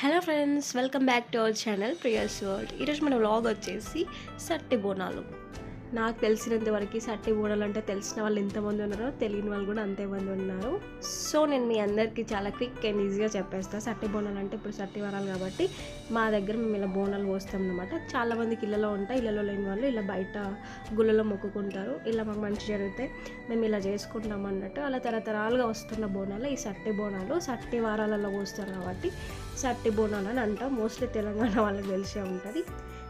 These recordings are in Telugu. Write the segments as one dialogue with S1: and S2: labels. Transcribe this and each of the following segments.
S1: Hello friends welcome back to our channel Priya's world ఈరోజు మన వ్లాగ్ వచ్చేసి సట్టి బోనాలు. నాకు తెలిసినంత వరకు సట్టి ఊడాలంటే తెలిసిన వాళ్ళు ఎంతమంది ఉన్నారో తెలియని వాళ్ళు కూడా అంతే మంది ఉన్నారు. సో నేను మీ అందరికీ చాలా క్విక్ అండ్ ఈజీగా చెప్పేస్తాను సట్టి బోనాలు అంటే ఇప్పుడు సట్టి వరాలు కాబట్టి మా దగ్గర మేము ఇలా బోనాలు పోస్తాం అనమాట చాలా మందికి ఇళ్ళలో ఉంటాయి. ఇళ్ళలో లేని వాళ్ళు ఇలా బయట గుళ్ళలో మొక్కుకుంటారు. ఇలా మాకు మంచి జరిగితే మేము ఇలా చేసుకుంటాం అన్నట్టు. అలా తరతరాలుగా వస్తున్న బోనాలు ఈ సట్టి బోనాలు. సట్టి వారాలలో పోస్తారు కాబట్టి సట్టి బోనాలు అని అంటాం. మోస్ట్లీ తెలంగాణ వాళ్ళకి తెలిసే ఉంటుంది.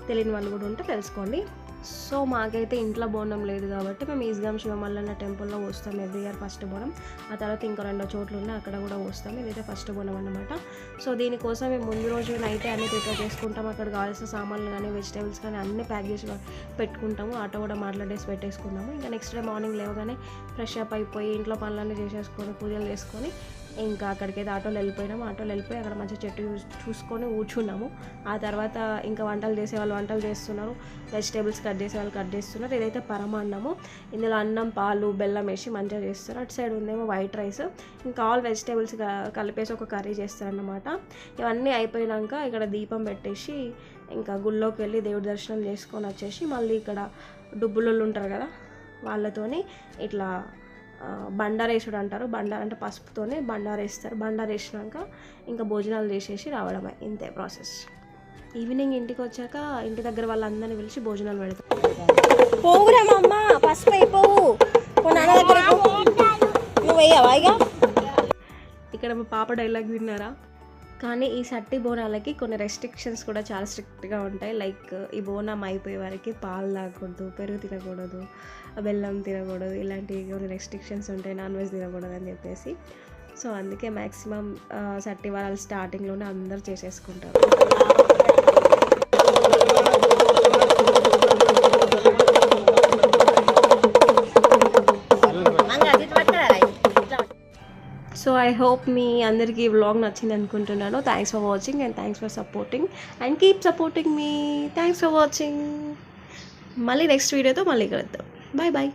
S1: తెలియని వాళ్ళు కూడా ఉంటే తెలుసుకోండి. సో మాకైతే ఇంట్లో బోనం లేదు కాబట్టి మేము ఈజ్గాం శివమల్లన్న టెంపుల్లో వస్తాం ఎవ్రీ ఇయర్ ఫస్ట్ బోనం. ఆ తర్వాత ఇంకా రెండో చోట్లు ఉన్నాయి అక్కడ కూడా వస్తాం ఇదైతే ఫస్ట్ బోనం అనమాట సో దీనికోసం మేము ముందు రోజు నైటే అన్ని ప్రిపేర్ చేసుకుంటాం. అక్కడ కావాల్సిన సామాన్లు కానీ వెజిటేబుల్స్ కానీ అన్నీ ప్యాక్ చేసి పెట్టుకుంటాము. ఆటో కూడా మాట్లాడేసి పెట్టేసుకున్నాము. ఇంకా నెక్స్ట్ డే మార్నింగ్ లేవగానే ఫ్రెష్ అప్ అయిపోయి ఇంట్లో పనులన్నీ చేసేసుకొని పూజలు చేసుకొని ఇంకా అక్కడికైతే ఆటోలో వెళ్ళిపోయినాము. ఆటోలో వెళ్ళిపోయి అక్కడ మంచి చెట్టు చూసుకొని కూర్చున్నాము. ఆ తర్వాత ఇంకా వంటలు చేసే వాళ్ళు వంటలు చేస్తున్నారు. వెజిటేబుల్స్ కట్ చేసే వాళ్ళు కట్ చేస్తున్నారు. ఇదైతే పరమాన్నము. ఇందులో అన్నం పాలు బెల్లం వేసి మంచిగా చేస్తారు. అటు సైడ్ ఉందేమో వైట్ రైస్. ఇంకా ఆల్ వెజిటేబుల్స్ కలిపేసి ఒక కర్రీ చేస్తారన్నమాట. ఇవన్నీ అయిపోయినాక ఇక్కడ దీపం పెట్టేసి ఇంకా గుళ్ళోకి వెళ్ళి దేవుడి దర్శనం చేసుకొని వచ్చేసి మళ్ళీ ఇక్కడ డుబ్బులు ఉంటారు కదా వాళ్ళతోని ఇట్లా బండారేసుడు అంటారు బండార అంటే పసుపుతోనే బండారేస్తారు. బండారేసినాక ఇంకా భోజనాలు చేసేసి రావడమే. ఇంతే ప్రాసెస్. ఈవినింగ్ ఇంటికి వచ్చాక ఇంటి దగ్గర వాళ్ళందరినీ పిలిచి భోజనాలు పెడతారు
S2: పోవురా మా అమ్మ పసుపు అయిపోవు. నాన్న దగ్గర నువ్వు వెయ్యవా ఇక
S1: ఇక్కడ మా పాప డైలాగ్ విన్నారా? కానీ ఈ సట్టి బోనాలకి కొన్ని రెస్ట్రిక్షన్స్ కూడా చాలా స్ట్రిక్ట్గా ఉంటాయి. లైక్ ఈ బోనం అయిపోయే వరకు పాలు తాగకూడదు పెరుగు తినకూడదు బెల్లం తినకూడదు ఇలాంటివి కొన్ని రెస్ట్రిక్షన్స్ ఉంటాయి. నాన్ వెజ్ తినకూడదు అని చెప్పేసి. సో అందుకే మ్యాక్సిమం సట్టి వారాలు స్టార్టింగ్లోనే అందరు చేసేసుకుంటారు. సో ఐ హోప్ మీ అందరికీ ఈ వ్లాగ్ నచ్చింది అనుకుంటున్నాను. Thanks for watching and thanks for supporting and keep supporting me thanks for watching మళ్ళీ నెక్స్ట్ వీడియోతో మళ్ళీ కలుద్దాం. Bye bye